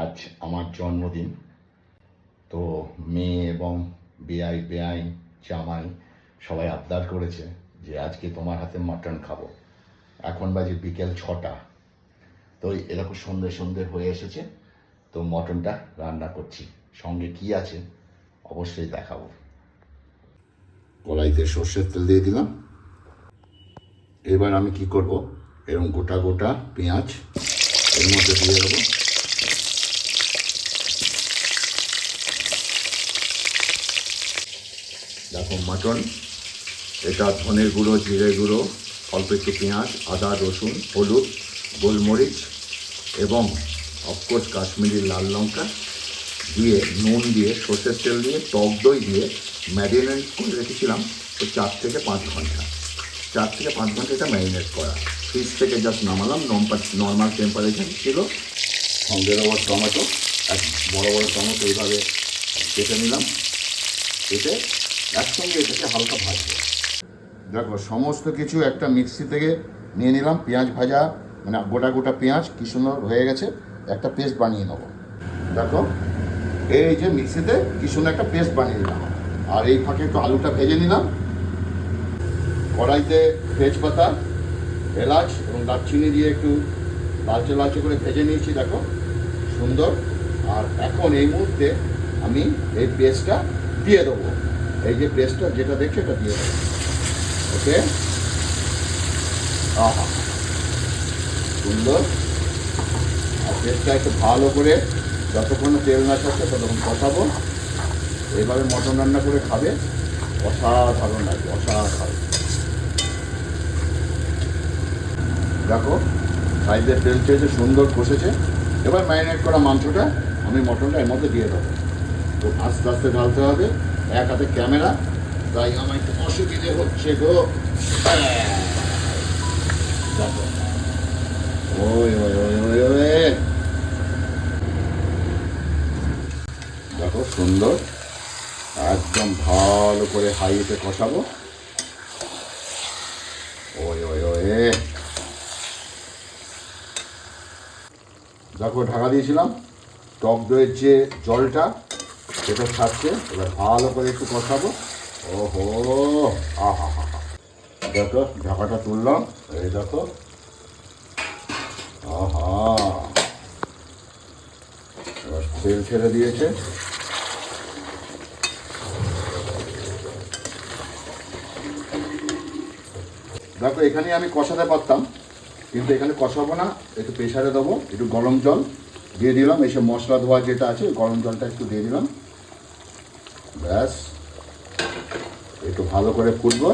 আজ আমার জন্মদিন। তো মেয়ে এবং বেআই বেআই, জামাই সবাই আবদার করেছে যে আজকে তোমার হাতে মাটন খাব। এখন বাজে বিকেল ছটা। তো এরকম সন্ধে সন্ধে হয়ে এসেছে, তো মটনটা রান্না করছি। সঙ্গে কি আছে অবশ্যই দেখাবো। কড়াইতে সর্ষের তেল দিয়ে দিলাম। এবার আমি কি করব? এরকম গোটা গোটা পেঁয়াজ এর মধ্যে দিয়ে দেবো। দেখো মাটন, এটা ধনের গুঁড়ো, জিরে গুঁড়ো, অল্প একটু পেঁয়াজ, আদা, রসুন, হলুদ, গোলমরিচ এবং অফকোর্স কাশ্মীরি লাল লঙ্কা দিয়ে, নুন দিয়ে, সর্ষের তেল দিয়ে, টক দই দিয়ে ম্যারিনেট করে রেখেছিলাম, তো চার থেকে পাঁচ ঘণ্টা। চার থেকে পাঁচ ঘণ্টা এটা ম্যারিনেট করা। ফ্রিজ থেকে জাস্ট নামালাম নর্মাল টেম্পারেচার ছিল। সঙ্গে দেওয়ার টমেটো, এক বড় বড় টমেটো এইভাবে কেটে নিলাম। কেটে একসঙ্গে এটাকে হালকা ভাজবো দেখো, সমস্ত কিছু একটা মিক্সি থেকে নিয়ে নিলাম, পেঁয়াজ ভাজা মানে গোটা গোটা পেঁয়াজ, কি সুন্দর হয়ে গেছে, একটা পেস্ট বানিয়ে নেব। দেখো, এই যে মিক্সিতে কি সুন্দর একটা পেস্ট বানিয়ে নিলাম। আর এই ফাঁকে একটু আলুটা ভেজে নিলাম। কড়াইতে তেজপাতা, এলাচ এবং দারচিনি দিয়ে একটু লালচে লালচে করে ভেজে নিয়েছি, দেখো, সুন্দর। আর এখন এই মুহূর্তে আমি এই পেস্টটা দিয়ে দেবো। এই যে পেস্টটা যেটা দেখছ এটা দিয়ে দেবো ওকে সুন্দর। আর পেস্টটা একটু ভালো করে যতক্ষণ তেল না থাকছে ততক্ষণ কষাবো। এইভাবে মটন রান্না করে খাবে। অসাধারণ লাগবে অসাধারণ। দেখো, সাইডে তেল চেয়েছে, সুন্দর কষেছে। এবার ম্যারিনেট করা মাংসটা আমি মটনটা এর মধ্যে দিয়ে দেবো। তো আস্তে আস্তে ঢালতে হবে। এক হাতে ক্যামেরা, তাই আমার একটু অসুবিধে হচ্ছে গো। দেখো ওই ওই ওই দেখো, সুন্দর। একদম ভালো করে হাইতে কষাবো। ওই ওই। দেখো, ঢাকা দিয়েছিলাম। টক দইয়ের যে জলটা সেটা ছাড়ছে, এবার ভালো করে একটু কষাবো। ওহো, আহা, হা হা। দেখো, ঢাকাটা তুললাম, এই দেখো। আহা। এবার তেল ছেড়ে দিয়েছে। দেখো, এখানে আমি কষাতে পারতাম, কিন্তু এখানে কষাবো না, একটু প্রেশারে দেবো, একটু গরম জল দিয়ে দিলাম এইসব মশলা ধোয়া যেটা আছে গরম জলটা একটু দিয়ে দিলাম। ব্যাস। একটু ভালো করে ফুটব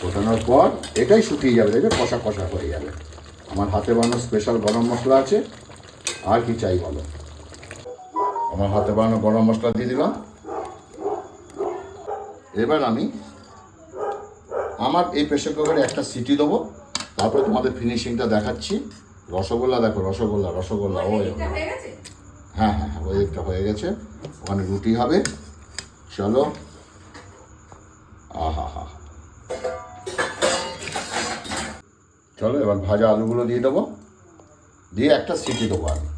ফোটানোর পর এটাই শুকিয়ে যাবে দেখবে কষা কষা হয়ে যাবে। আমার হাতে বানানো স্পেশাল গরম মশলা আছে আর কি চাই বলো? আমার হাতে বানানো গরম মশলা দিয়ে দিলাম। এবার আমি আমার এই প্রেশার কুকারে একটা সিটি দেবো তারপরে তোমাদের ফিনিশিংটা দেখাচ্ছি। রসগোল্লা দেখো রসগোল্লা রসগোল্লা ওই। হ্যাঁ হ্যাঁ হ্যাঁ ওই একটা হয়ে গেছে। ওখানে রুটি হবে। চলো। আহা হা। চলো এবার ভাজা আলুগুলো দিয়ে দেবো। দিয়ে একটা সিটি দেবো আমি